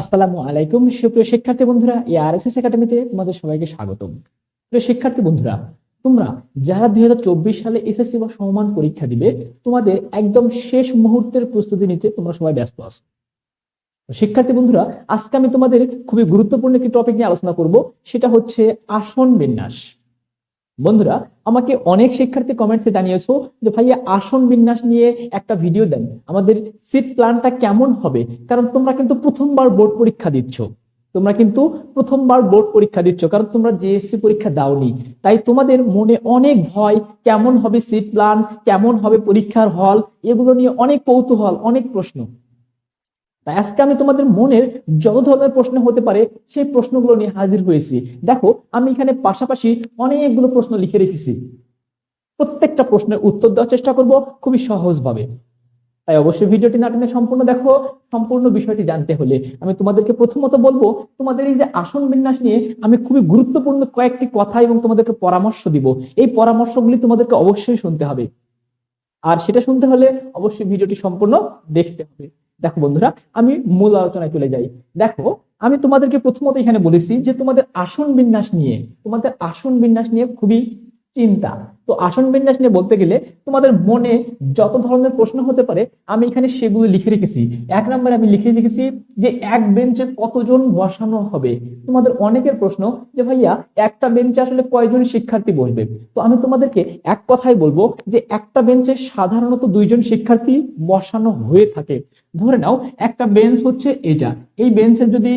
আসসালামু আলাইকুম, সুপ্রিয় শিক্ষার্থী বন্ধুরা এই আর এস এস একাডেমিতে তোমাদের সবাইকে স্বাগতম। প্রিয় শিক্ষার্থী বন্ধুরা, তোমরা যারা দুই চব্বিশ সালে এসএসসি বা সমমান পরীক্ষা দিবে, তোমাদের একদম শেষ মুহূর্তের প্রস্তুতি নিতে তোমরা সবাই ব্যস্ত আছো। শিক্ষার্থী বন্ধুরা, আজকে আমি তোমাদের খুবই গুরুত্বপূর্ণ একটি টপিক নিয়ে আলোচনা করব, সেটা হচ্ছে আসন বিন্যাস। বন্ধুরা, আমাকে অনেক শিক্ষার্থী কমেন্টসে জানিয়েছো যে, ভাইয়া, আসন বিন্যাস নিয়ে একটা ভিডিও দেন। আমাদের সিট প্ল্যানটা কেমন হবে? কারণ তোমরা কিন্তু প্রথমবার বোর্ড পরীক্ষা দিচ্ছ। তোমরা কিন্তু প্রথমবার বোর্ড পরীক্ষা দিচ্ছ। কারণ তোমরা জেএসসি পরীক্ষা দাওনি। তাই তোমাদের মনে অনেক ভয়, কেমন হবে সিট প্ল্যান কেমন হবে পরীক্ষার হল এগুলো নিয়ে অনেক কৌতূহল, অনেক প্রশ্ন। আজকে আমি তোমাদের মনের যত ধরনের প্রশ্ন হতে পারে, সেই প্রশ্নগুলো নিয়ে হাজির হয়েছি। দেখো, আমি এখানে পাশাপাশি অনেকগুলো প্রশ্ন লিখে রেখেছি। প্রত্যেকটা প্রশ্নের উত্তর দেওয়ার চেষ্টা করব খুবই সহজভাবে। তাই অবশ্যই ভিডিওটি না টেনে সম্পূর্ণ দেখো। সম্পূর্ণ বিষয়টি জানতে হলে আমি তোমাদেরকে প্রথমত বলব, তোমাদের এই যে আসন বিন্যাস নিয়ে আমি খুবই গুরুত্বপূর্ণ কয়েকটি কথা এবং তোমাদেরকে পরামর্শ দিব। এই পরামর্শগুলি তোমাদেরকে অবশ্যই শুনতে হবে। আর সেটা শুনতে হলে অবশ্যই ভিডিওটি সম্পূর্ণ দেখতে হবে। দেখো বন্ধুরা, আমি মূল আলোচনায় চলে যাই। দেখো, আমি তোমাদেরকে প্রথমত এখানে বলেছি যে তোমাদের আসন বিন্যাস নিয়ে, তোমাদের আসন বিন্যাস নিয়ে খুবই চিন্তা। তো আসন বিন্যাস নিয়ে বলতে গেলে তোমাদের মনে যত ধরনের প্রশ্ন হতে পারে, আমি এখানে সেগুলো লিখে রেখেছি। এক নম্বরে আমি লিখে রেখেছি যে এক বেঞ্চে কতজন বসানো হবে। তোমাদের অনেকের প্রশ্ন যে, ভাইয়া, একটা বেঞ্চে আসলে কয়জন শিক্ষার্থী বসবে? তো আমি তোমাদেরকে এক কথাই বলব যে, একটা বেঞ্চে সাধারণত দুইজন শিক্ষার্থী বসানো হয়ে থাকে। ধরে নাও, একটা বেঞ্চ হচ্ছে এটা। এই বেঞ্চের যদি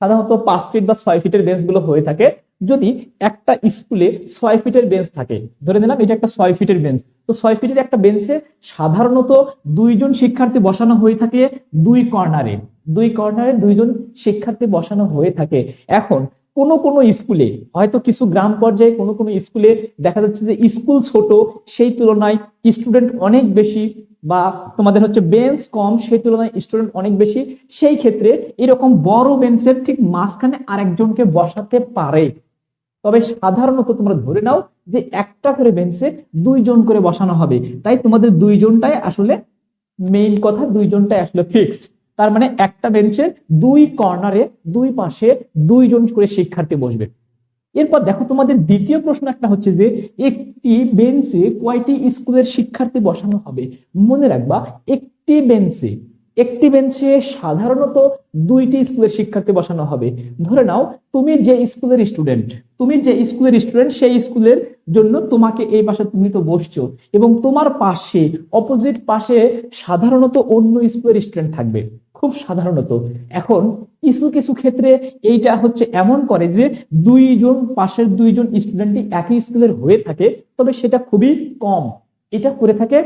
সাধারণত পাঁচ ফিট বা ছয় ফিটের বেঞ্চগুলো হয়ে থাকে যদি একটা স্কুলে ছয় ফিটের বেঞ্চ থাকে, ধরে নিলাম এটা একটা ছয় ফিটের বেঞ্চ তো ছয় ফিটের একটা বেঞ্চে সাধারণত দুইজন শিক্ষার্থী বসানো হয়ে থাকে দুই কর্নারে দুই কর্নারে দুইজন শিক্ষার্থী বসানো হয়ে থাকে। এখন কোনো কোনো স্কুলে, হয়তো কিছু গ্রাম পর্যায়ে কোনো কোনো স্কুলে দেখা যাচ্ছে যে স্কুল ছোট, সেই তুলনায় স্টুডেন্ট অনেক বেশি বা তোমাদের হচ্ছে বেঞ্চ কম, সেই তুলনায় স্টুডেন্ট অনেক বেশি। সেই ক্ষেত্রে এরকম বড় বেঞ্চের ঠিক মাঝখানে আরেকজনকে বসাতে পারে। তবে সাধারণত তোমরা ধরে নাও যে একটা করে বেঞ্চে দুইজন করে বসানো হবে। তাই তোমাদের দুইজনটাই আসলে মেইন কথা, দুইজনটাই আসলে ফিক্সড তার মানে একটা বেঞ্চে দুই কর্নারে দুই পাশে দুইজন করে শিক্ষার্থী বসবে। এরপর দেখো তোমাদের দ্বিতীয় প্রশ্ন একটা হচ্ছে যে, একটি বেঞ্চে কয়টি স্কুলের শিক্ষার্থী বসানো হবে? মনে রাখবা, একটি বেঞ্চে একটি বেঞ্চে সাধারণত দুইটি স্কুলের শিক্ষার্থী বসানো হবে। ধরে নাও, তুমি যে স্কুলের স্টুডেন্ট তুমি যে স্কুলের স্টুডেন্ট সেই স্কুলের জন্য তোমাকে এই পাশে তুমি তো বসছো এবং তোমার পাশে অপোজিট পাশে সাধারণত অন্য স্কুলের স্টুডেন্ট থাকবে। খুব সাধারণত। এখন কিছু কিছু ক্ষেত্রে এইটা হচ্ছে এমন করে যে দুইজন, পাশের দুইজন স্টুডেন্টই একই স্কুলের হয়ে থাকে, তবে সেটা খুবই কম। এটা করে থাকে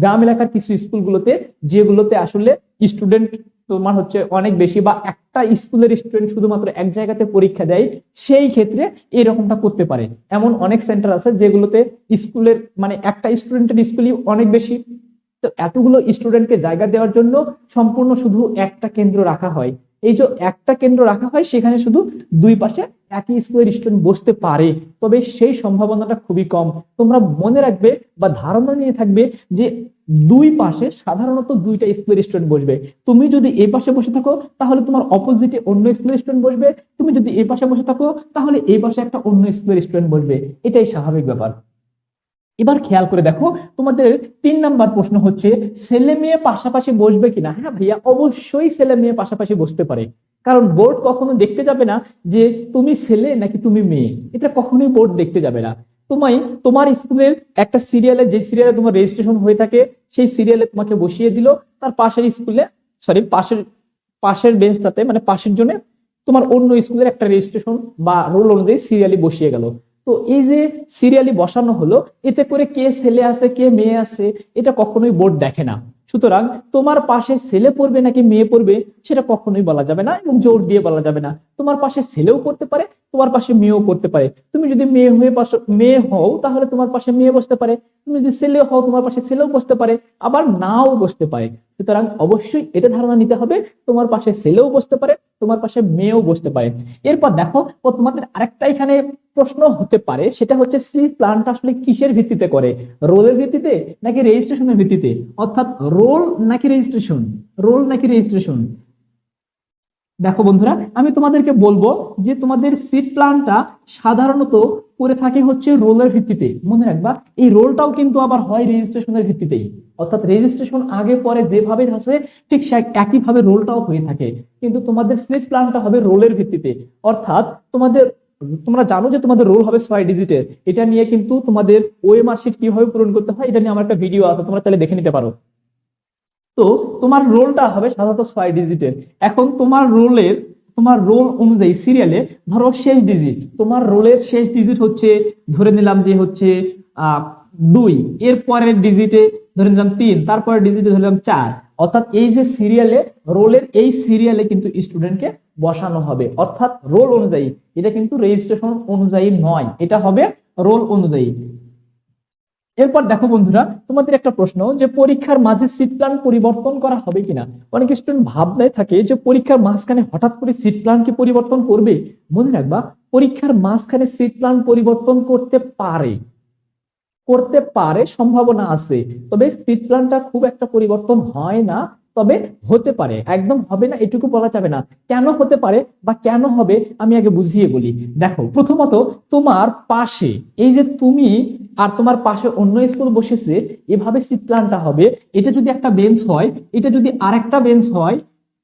গ্রাম এলাকার কিছু স্কুলগুলোতে, যেগুলোতে আসলে স্টুডেন্ট তোমার হচ্ছে অনেক বেশি বা একটা স্কুলের স্টুডেন্ট শুধুমাত্র এক জায়গাতে পরীক্ষা দেয়, সেই ক্ষেত্রে এরকমটা করতে পারে। এমন অনেক সেন্টার আছে যেগুলোতে স্কুলের মানে একটা স্টুডেন্টের স্কুলই অনেক বেশি। তো এতগুলো স্টুডেন্টকে জায়গা দেওয়ার জন্য সম্পূর্ণ শুধু একটা কেন্দ্র রাখা হয়। এই যে একটা কেন্দ্র রাখা হয়, সেখানে শুধু দুই পাশে একই স্কুলের স্টুডেন্ট বসতে পারে। তবে সেই সম্ভাবনাটা খুবই কম। তোমরা মনে রাখবে বা ধারণা নিয়ে থাকবে যে দুই পাশে সাধারণত দুইটা স্কুলের স্টুডেন্ট বসবে। তুমি যদি এই পাশে বসে থাকো, তাহলে তোমার অপোজিটে অন্য স্কুলের স্টুডেন্ট বসবে। তুমি যদি এই পাশে বসে থাকো, তাহলে এই পাশে একটা অন্য স্কুলের স্টুডেন্ট বসবে। এটাই স্বাভাবিক ব্যাপার। এবার খেয়াল করে দেখো, তোমাদের তিন নাম্বার প্রশ্ন হচ্ছে, ছেলে মেয়ে পাশাপাশি বসবে কিনা? হ্যাঁ ভাইয়া, অবশ্যই ছেলে মেয়ে পাশাপাশি বসতে পারে। কারণ বোর্ড কখনো দেখতে যাবে না যে তুমি ছেলে নাকি তুমি মেয়ে। এটা কখনোই বোর্ড দেখতে যাবে না। তোমায়, তোমার স্কুলের একটা সিরিয়ালে যে সিরিয়ালে তোমার রেজিস্ট্রেশন হয়ে থাকে, সেই সিরিয়ালে তোমাকে বসিয়ে দিল। তার পাশের স্কুলে সরি পাশের পাশের বেঞ্চটাতে মানে পাশের জন্য তোমার অন্য স্কুলের একটা রেজিস্ট্রেশন বা রোল অনুযায়ী সিরিয়ালি বসিয়ে গেল। তো এই যে সিরিয়ালি বসানো হলো, এতে করে কে ছেলে আছে, কে মেয়ে আছে, এটা কখনোই বোর্ড দেখে না। সুতরাং তোমার পাশে ছেলে পড়বে নাকি মেয়ে পড়বে, সেটা কখনোই বলা যাবে না এবং জোর দিয়ে বলা যাবে না। তোমার পাশে ছেলেও পড়তে পারে, তোমার পাশে মেয়েও পড়তে পারে। তুমি যদি মেয়ে হয়ে পাশে মেয়ে হও, তাহলে তোমার পাশে মেয়ে বসতে পারে। তুমি যদি ছেলে হও, তোমার পাশে ছেলেও বসতে পারে, আবার নাও বসতে পারে। সুতরাং অবশ্যই এটা ধারণা নিতে হবে, তোমার পাশে ছেলেও বসতে পারে, তোমার পাশে মেয়েও বসতে পারে। এরপর দেখো, ও তোমাদের আরেকটা এখানে প্রশ্ন হতে পারে, সেটা হচ্ছে সি প্ল্যানটা আসলে কিসের ভিত্তিতে করে? রোলের ভিত্তিতে নাকি রেজিস্ট্রেশনের ভিত্তিতে? অর্থাৎ রোল নাকি রেজিস্ট্রেশন রোল নাকি রেজিস্ট্রেশন দেখো বন্ধুরা, আমি তোমাদেরকে বলব যে তোমাদের সিট প্ল্যানটা সাধারণত করে থাকে হচ্ছে রোলের ভিত্তিতে। মনে রাখবা, এই রোলটাও কিন্তু আবার হয় রেজিস্ট্রেশনের ভিত্তিতেই। অর্থাৎ রেজিস্ট্রেশন আগে পরে যেভাবে আছে ঠিক সে একইভাবে রোলটাও হয়ে থাকে। কিন্তু তোমাদের সিট প্ল্যানটা হবে রোলের ভিত্তিতে। অর্থাৎ তোমাদের, তোমরা জানো যে তোমাদের রোল হবে ছয় ডিজিটের এটা নিয়ে কিন্তু তোমাদের ওএমআর শিট কীভাবে পূরণ করতে হয়, এটা নিয়ে আমার একটা ভিডিও আছে, তোমরা তাহলে দেখে নিতে পারো। তো তোমার রোলটা হবে সাধারণত ছয় ডিজিটের এখন তোমার রোলের, তোমার রোল অনুযায়ী সিরিয়ালে ধরো শেষ ডিজিট তোমার রোলের শেষ ডিজিট হচ্ছে, ধরে নিলাম যে হচ্ছে দুই। এর পরের ডিজিটে ধরে নিলাম তিন তারপরে ডিজিটে ধরে নিলাম চার। অর্থাৎ এই যে সিরিয়ালে রোলের এই সিরিয়ালে কিন্তু স্টুডেন্টকে বসানো হবে। অর্থাৎ রোল অনুযায়ী, এটা কিন্তু রেজিস্ট্রেশন অনুযায়ী নয়। এটা হবে রোল অনুযায়ী। এরপর দেখো বন্ধুরা, তোমাদের একটা প্রশ্ন যে পরীক্ষার মাঝে সিট প্ল্যান পরিবর্তন করা হবে কিনা? অনেক স্টুডেন্ট ভাবনায় থাকে যে পরীক্ষার মাঝখানে হঠাৎ করে সিট প্ল্যান কি পরিবর্তন করবে? মনে রাখবা, পরীক্ষার মাঝখানে সিট প্ল্যান পরিবর্তন করতে পারে। করতে পারে, সম্ভাবনা আছে। তবে সিট প্ল্যানটা খুব একটা পরিবর্তন হয় না। তবে হতে পারে, একদম হবে না, এটুকু বলা যাবে না। কেন হতে পারে বা কেন হবে, আমি আগে বুঝিয়ে বলি। দেখো, প্রথমত তোমার পাশে, এই যে তুমি আর তোমার পাশে অন্য স্কুল বসেছে, এভাবে সিট হবে। এটা যদি একটা বেঞ্চ হয়, এটা যদি আরেকটা বেঞ্চ হয়,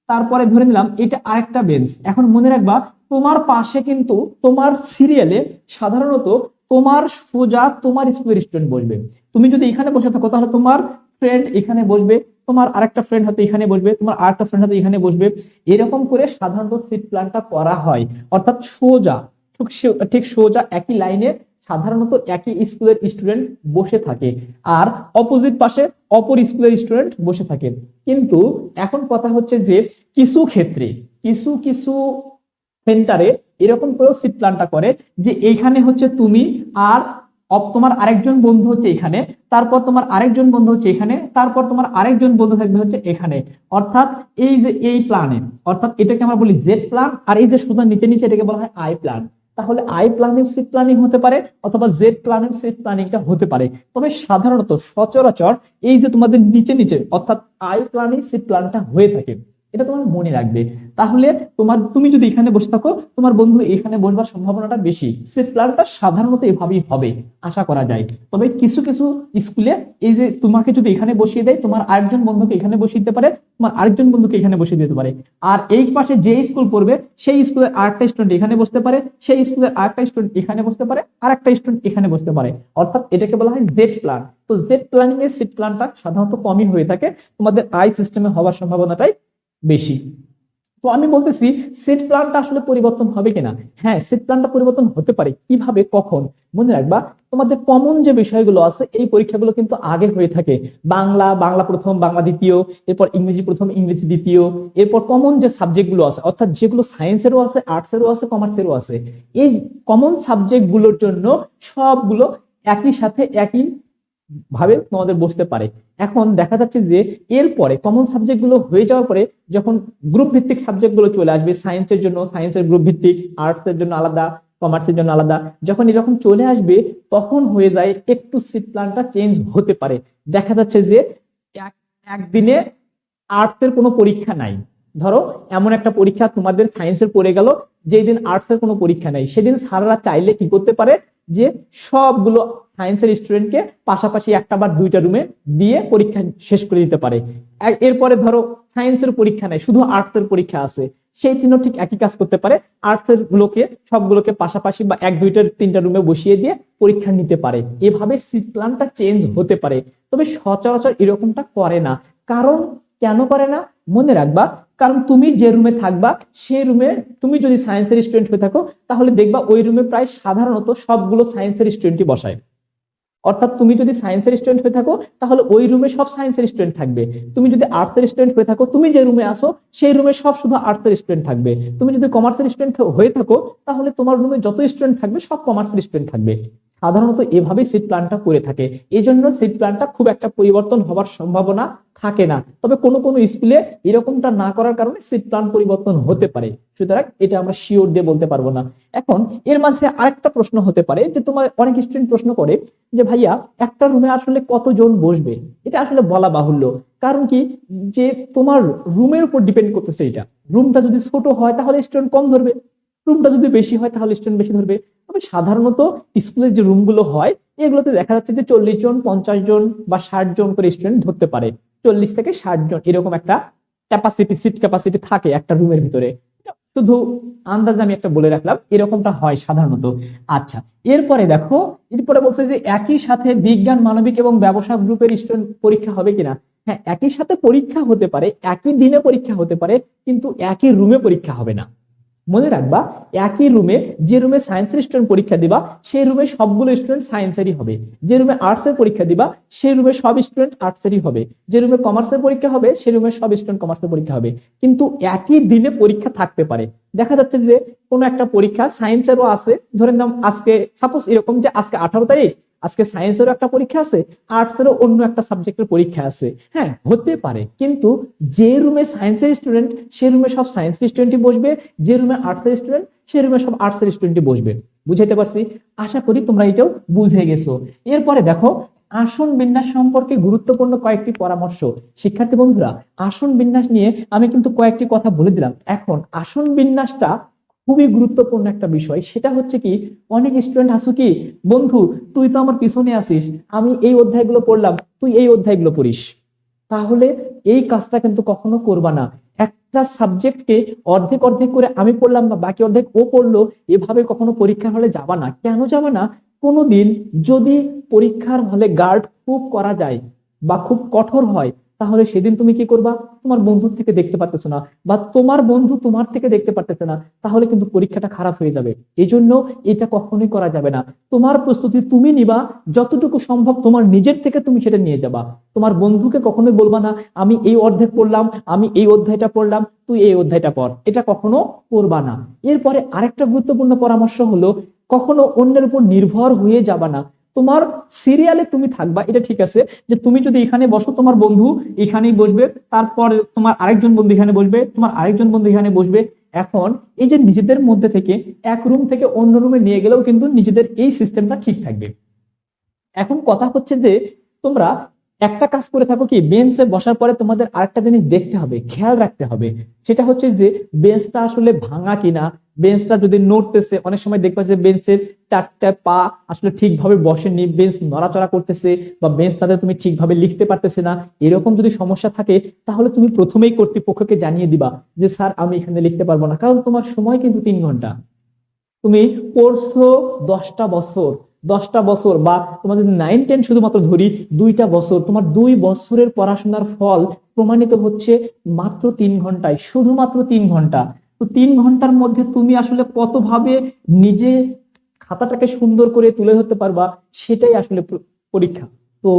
তারপরে ধরে নিলাম এটা আরেকটা বেঞ্চ এখন মনে রাখবা, তোমার পাশে কিন্তু তোমার সিরিয়ালে সাধারণত তোমার সোজা তোমার স্কুলের স্টুডেন্ট বসবে। তুমি যদি এখানে বসে থাকো, তাহলে তোমার ফ্রেন্ড এখানে বসবে। তোমার আরেকটা ফ্রেন্ড হয়তো এখানে বসবে, তোমার আরেকটা ফ্রেন্ড হয়তো এখানে বসবে। এরকম করে সাধারণত সিট প্ল্যানটা করা হয়। অর্থাৎ সোজা, ঠিক সোজা একই লাইনে সাধারণত একই স্কুলের স্টুডেন্ট বসে থাকে আর অপোজিট পাশে অপর স্কুলের স্টুডেন্ট বসে থাকে। কিন্তু এখন কথা হচ্ছে যে কিছু ক্ষেত্রে, কিছু কিছু সেন্টারে এরকম করেও সিট প্ল্যানটা করে যে এইখানে হচ্ছে তুমি আর তোমার আরেকজন বন্ধু হচ্ছে এখানে, তারপর তোমার আরেকজন বন্ধু হচ্ছে এখানে, তারপর তোমার আরেকজন বন্ধু থাকবে হচ্ছে এখানে। অর্থাৎ এই যে এই প্ল্যানে অর্থাৎ এটাকে আমরা বলি জেড প্ল্যান আর এই যে সোজা নিচে নিচে এটাকে বলা হয় আই প্ল্যান তাহলে আই প্ল্যানিং সিট প্ল্যানিং হতে পারে, অথবা জেড প্ল্যানিং সিট প্ল্যানিংটা হতে পারে। তবে সাধারণত সচরাচর এই যে তোমাদের নিচে নিচে, অর্থাৎ আই প্ল্যানিং সিট প্ল্যানটা হয়ে থাকে। এটা তোমার মনে রাখবে। তাহলে তোমার, তুমি যদি এখানে বসে থাকো, তোমার বন্ধু এখানে বসবার সম্ভাবনাটা বেশি। সিট প্ল্যানটা সাধারণত এভাবেই হবে, আশা করা যায়। তবে কিছু কিছু স্কুলে এই যে তোমাকে যদি এখানে বসিয়ে দেয়, তোমার আরেকজন বন্ধুকে এখানে বসিয়ে দিতে পারে, তোমার আরেকজন বন্ধুকে এখানে বসিয়ে দিতে পারে। আর এই পাশে যে স্কুল পড়বে, সেই স্কুলের আরেকটা স্টুডেন্ট এখানে বসতে পারে, সেই স্কুলের আরেকটা স্টুডেন্ট এখানে বসতে পারে আর একটা স্টুডেন্ট এখানে বসতে পারে। অর্থাৎ এটাকে বলা হয় জেড প্ল্যান তো জেড প্ল্যানিং এর সিট প্ল্যানটা সাধারণত কমই হয়ে থাকে। তোমাদের আই সিস্টেমে হওয়ার সম্ভাবনাটাই বেশি। তো আমি বলতেছি সেট প্ল্যানটা আসলে পরিবর্তন হবে কিনা? হ্যাঁ সেট প্ল্যানটা পরিবর্তন হতে পারে। কীভাবে? কখন? মনে রাখবা, তোমাদের কমন যে বিষয়গুলো আছে, এই পরীক্ষাগুলো কিন্তু আগে হয়ে থাকে। বাংলা বাংলা প্রথম, বাংলা দ্বিতীয়, এরপর ইংরেজি প্রথম, ইংরেজি দ্বিতীয়, এরপর কমন যে সাবজেক্টগুলো আছে, অর্থাৎ যেগুলো সায়েন্সেরও আছে আর্টসেরও আছে কমার্সেরও আছে, এই কমন সাবজেক্টগুলোর জন্য সবগুলো একই সাথে, একই ভাবে তোমাদের বসতে পারে। এখন দেখা যাচ্ছে যে এরপরে কমন সাবজেক্টগুলো হয়ে যাওয়ার পরে যখন গ্রুপ ভিত্তিক সাবজেক্টগুলো চলে আসবে সায়েন্সের জন্য সায়েন্সের গ্রুপ ভিত্তিক আর্টস এর জন্য আলাদা কমার্সের জন্য আলাদা, যখন এরকম চলে আসবে তখন হয়ে যায় একটু সিট প্ল্যানটা চেঞ্জ হতে পারে। দেখা যাচ্ছে যে একদিনে আর্টস এর কোনো পরীক্ষা নাই। ধরো এমন একটা পরীক্ষা তোমাদের সায়েন্সের পড়ে গেল যেই দিন আর্টস এর কোনো পরীক্ষা নাই, সেদিন স্যাররা চাইলে কি করতে পারে যে সবগুলো সায়েন্সের স্টুডেন্টকে পাশাপাশি একটা বা দুইটা রুমে দিয়ে পরীক্ষা শেষ করে দিতে পারে। এরপরে ধরো সায়েন্সের পরীক্ষা নাই শুধু আর্টস এর পরীক্ষা আছে। সেই দিনও ঠিক একই কাজ করতে পারে। আর্টস এর গুলোকে সবগুলোকে পাশাপাশি বা এক দুইটা তিনটা রুমে বসিয়ে দিয়ে পরীক্ষা নিতে পারে। এভাবে সিট প্ল্যানটা চেঞ্জ হতে পারে। তবে সচরাচর এরকমটা করে না। কারণ কেন করে না? মনে রাখবা, কারণ তুমি যে রুমে থাকবা সেই রুমে তুমি যদি সায়েন্সের স্টুডেন্ট হয়ে থাকো, তাহলে দেখবা ওই রুমে প্রায় সাধারণত সবগুলো সায়েন্সের স্টুডেন্টই বসায়। অর্থাৎ তুমি যদি সায়েন্সের স্টুডেন্ট হয়ে থাকো, তাহলে ওই রুমে সব সায়েন্সের স্টুডেন্ট থাকবে। তুমি যদি আর্টসের স্টুডেন্ট হয়ে থাকো, তুমি যে রুমে আসো সেই রুমে সব শুধু আর্টসের স্টুডেন্ট থাকবে। তুমি যদি কমার্সের স্টুডেন্ট হয়ে থাকো, তাহলে তোমার রুমে যত স্টুডেন্ট থাকবে, সব কমার্সের স্টুডেন্ট থাকবে। সাধারণত এভাবেই সিট প্ল্যানটা করে থাকে। এই জন্য সিট প্ল্যানটা খুব একটা পরিবর্তন হওয়ার সম্ভাবনা থাকে না। তবে কোনো কোনো স্কুলে এরকমটা না করার কারণে সিট প্ল্যান পরিবর্তন হতে পারে। সুতরাং এটা আমরা শিওর দিয়ে বলতে পারব না। এখন এর মাঝে আরেকটা প্রশ্ন হতে পারে যে তোমার অনেক স্টুডেন্ট প্রশ্ন করে যে, ভাইয়া, একটা রুমে আসলে কতজন বসবে? এটা আসলে বলা বাহুল্য। কারণ কি? যে তোমার রুমের উপর ডিপেন্ড করতেছে এটা। রুমটা যদি ছোট হয় তাহলে স্টুডেন্ট কম ধরবে। রুমটা যদি বেশি হয় তাহলে স্টুডেন্ট বেশি ধরবে। তবে সাধারণত স্কুলের যে রুমগুলো হয়, এগুলোতে দেখা যাচ্ছে যে চল্লিশ জন, পঞ্চাশ জন বা ষাট জন করে স্টুডেন্ট ধরতে পারে। চল্লিশ থেকে ষাট জন এরকম একটা ক্যাপাসিটি সিট ক্যাপাসিটি থাকে একটা রুমের ভিতরে। শুধু আন্দাজ আমি একটা বলে রাখলাম, এরকমটা হয় সাধারণত। আচ্ছা এরপরে দেখো, এরপরে বলছে যে একই সাথে বিজ্ঞান, মানবিক এবং ব্যবসা গ্রুপের স্টুডেন্ট পরীক্ষা হবে কিনা? হ্যাঁ একই সাথে পরীক্ষা হতে পারে, একই দিনে পরীক্ষা হতে পারে, কিন্তু একই রুমে পরীক্ষা হবে না। মনে রাখবা, একই রুমে যে রুমে সায়েন্সের স্টুডেন্ট পরীক্ষা দিবা, সেই রুমে সবগুলো স্টুডেন্ট সায়েন্সেরই হবে। যে রুমে আর্টসের পরীক্ষা দিবা, সেই রুমে সব স্টুডেন্ট আর্টসেরই হবে। যে রুমে কমার্সের পরীক্ষা হবে, সেই রুমে সব স্টুডেন্ট কমার্সের পরীক্ষা হবে। কিন্তু একই দিনে পরীক্ষা থাকতে পারে। দেখা যাচ্ছে যে কোনো একটা পরীক্ষা সায়েন্সেরও আছে। ধরে নাম আজকে সাপোজ এরকম যে আজকে আঠারো তারিখ আজকে সায়েন্সেরও একটা পরীক্ষা আছে আর্টসেরও অন্য একটা সাবজেক্টের পরীক্ষা আছে। হ্যাঁ হতে পারে, কিন্তু যে রুমে সায়েন্সের স্টুডেন্ট সে রুমে সব সায়েন্সের স্টুডেন্টই বসবে, যে রুমে আর্টসের স্টুডেন্ট সে রুমে সব আর্টসের স্টুডেন্টই বসবে। বুঝাইতে পারছি? আশা করি তোমরা এটাও বুঝে গেছো। এরপরে দেখো, আসন বিন্যাস সম্পর্কে গুরুত্বপূর্ণ কয়েকটি পরামর্শ। শিক্ষার্থী বন্ধুরা, আসন বিন্যাস নিয়ে আমি কিন্তু কয়েকটি কথা বলে দিলাম। এখন, আসন বিন্যাসটা খুবই গুরুত্বপূর্ণ একটা বিষয়। সেটা হচ্ছে কি, অনেক স্টুডেন্ট আসো কি, বন্ধু, তুই তো আমার পিছনে আসিস আমি এই অধ্যায়গুলো পড়লাম, তুই এই অধ্যায়গুলো পড়িস। তাহলে এই কাজটা কিন্তু কখনো করবা না। একটা সাবজেক্টকে অর্ধেক অর্ধেক করে আমি পড়লাম না বাকি অর্ধেক ও পড়ল, এভাবে কখনো পরীক্ষার হলে যাবা না। কেন যাবা না? কোনোদিন যদি পরীক্ষার হলে গার্ড খুব করা যায় বা খুব কঠোর হয় তাহলে সেদিন তুমি কি করবা? তোমার বন্ধুর থেকে দেখতে পারতেছো না বা তোমার বন্ধু তোমার থেকে দেখতে পারতেছে না, তাহলে কিন্তু পরীক্ষাটা খারাপ হয়ে যাবে। এই জন্য এটা কখনোই করা যাবে না। তোমার প্রস্তুতি তুমি নিবা, যতটুকু সম্ভব তোমার নিজের থেকে তুমি সেটা নিয়ে যাবা। তোমার বন্ধুকে কখনোই বলবা না, আমি এই অর্ধেক পড়লাম, আমি এই অধ্যায়টা পড়লাম, তুই এই অধ্যায়টা পড়। এটা কখনো করবা না। এরপরে আরেকটা গুরুত্বপূর্ণ পরামর্শ হলো, কখনো অন্যের উপর নির্ভর হয়ে যাবা না। তোমার সিরিয়ালে তুমি থাকবা, এটা ঠিক আছে, যে তুমি যদি এখানে বসো, তোমার বন্ধু এখানেই বসবে, তারপর তোমার আরেকজন বন্ধু এখানে বসবে, তোমার আরেকজন বন্ধু এখানে বসবে। এখন এই যে নিজেদের মধ্যে থেকে এক রুম থেকে অন্য রুমে নিয়ে গেলেও কিন্তু নিজেদের এই সিস্টেমটা ঠিক থাকবে। এখন কথা হচ্ছে যে তোমরা একটা কাজ করে থাকো কি বেঞ্চে বসার পরে তোমাদের আরেকটা জিনিস দেখতে হবে, খেয়াল রাখতে হবে। সেটা হচ্ছে যে বেঞ্চটা আসলে ভাঙা কিনা বেঞ্চটা যদি নড়তেছে, অনেক সময় দেখবা যে বেঞ্চের চারটা পা আসলে ঠিকভাবে বসেনি বেঞ্চ নড়াচড়া করতেছে বা বেঞ্চটাতে তুমি ঠিকভাবে লিখতে পারতেছে না, এরকম যদি সমস্যা থাকে, তাহলে তুমি প্রথমেই কর্তৃপক্ষকে জানিয়ে দিবা যে, স্যার, আমি এখানে লিখতে পারব না। কারণ তোমার সময় কিন্তু তিন ঘণ্টা। তুমি পড়ছো দশটা বছর দশটা বছর বা তোমার যদি নাইন টেন শুধুমাত্র ধরি, দুইটা বছর, তোমার দুই বছরের পড়াশোনার ফল প্রমাণিত হচ্ছে মাত্র তিন ঘন্টায়, শুধুমাত্র তিন ঘণ্টা। তো তিন ঘণ্টার মধ্যে তুমি আসলে কতভাবে নিজে খাতাটাকে সুন্দর করে তুলে ধরতে পারবা, সেটাই আসলে পরীক্ষা। তো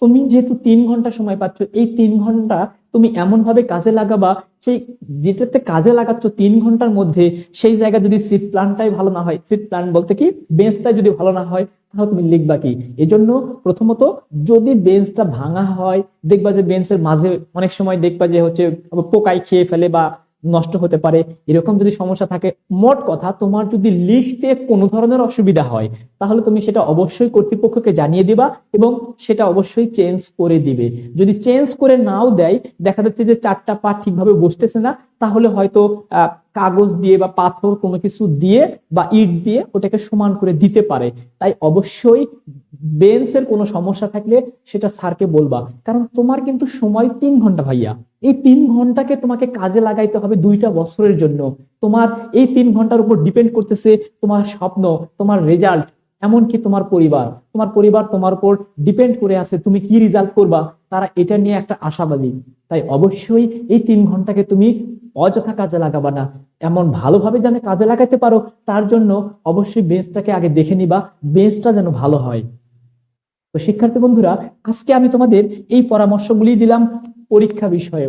তুমি যেহেতু তিন ঘণ্টা সময় পাচ্ছ, এই তিন ঘণ্টা তুমি এমন ভাবে কাজে লাগাবা, সেই যেটাতে কাজে লাগাচ্ছ তিন ঘণ্টার মধ্যে, সেই জায়গা যদি সিট প্ল্যানটাই ভালো না হয় সিট প্ল্যান বলতে কি? বেঞ্চটাই যদি ভালো না হয়, তাহলে তুমি লিখবা কি? এজন্য প্রথমত যদি বেঞ্চটা ভাঙা হয়, দেখবা যে বেঞ্চের মাঝে অনেক সময় দেখবা যে হচ্ছে পোকায় খেয়ে ফেলে বা নষ্ট হতে পারে। এরকম যদি সমস্যা থাকে, মোট কথা তোমার যদি লিখতে কোনো ধরনের অসুবিধা হয়, তাহলে তুমি সেটা অবশ্যই কর্তৃপক্ষকে জানিয়ে দিবা এবং সেটা অবশ্যই চেঞ্জ করে দিবে। যদি চেঞ্জ করে নাও দেয়, দেখা যাচ্ছে যে চারটা পা ঠিকভাবে বসতেছে না, তাহলে হয়তো কাগজ দিয়ে বা পাথর কোনো কিছু দিয়ে বা ইট দিয়ে ওটাকে সমান করে দিতে পারে। তাই অবশ্যই বেঞ্চের কোনো সমস্যা থাকলে সেটা স্যারকে বলবা। কারণ তোমার কিন্তু সময় তিন ঘণ্টা ভাইয়া। এই তিন ঘন্টাকে তোমাকে কাজে লাগাইতে হবে দুইটা বছরের জন্য। তোমার এই তিন ঘণ্টার উপর ডিপেন্ড করতেছে তোমার স্বপ্ন, তোমার রেজাল্ট এমনকি তোমার পরিবার। তোমার পরিবার তোমার উপর ডিপেন্ড করে আছে তুমি কি রেজাল্ট করবা? তারা এটা নিয়ে একটা আশাবাদী। তাই অবশ্যই এই তিন ঘন্টাকে তুমি অযথা কাজে লাগাবা না। এমন ভালোভাবে যেন কাজে লাগাতে পারো, তার জন্য অবশ্যই বেঞ্চটাকে আগে দেখে নিবা বেঞ্চটা যেন ভালো হয়। তো শিক্ষার্থী বন্ধুরা, আজকে আমি তোমাদের এই পরামর্শগুলি দিলাম পরীক্ষা বিষয়ে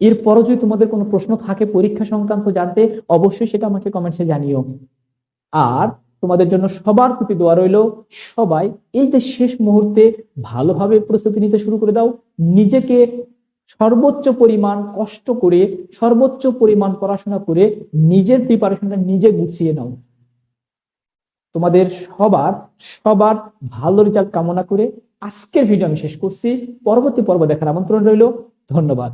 এরপরও যদি তোমাদের কোনো প্রশ্ন থাকে পরীক্ষা সংক্রান্ত জানতে, অবশ্যই সেটা আমাকে কমেন্টসে জানিও। আর তোমাদের জন্য সবার প্রতি দোয়া রইল, সবাই এই যে শেষ মুহূর্তে ভালোভাবে প্রস্তুতি নিতে শুরু করে দাও, নিজেকে সর্বোচ্চ পরিমাণ কষ্ট করে, সর্বোচ্চ পরিমাণ পড়াশোনা করে নিজের প্রিপারেশনটা নিজে গুছিয়ে নাও। তোমাদের সবার সবার ভালো রেজাল্ট কামনা করে আজকের ভিডিও আমি শেষ করছি। পরবর্তী পর্ব দেখার আমন্ত্রণ রইল। ধন্যবাদ।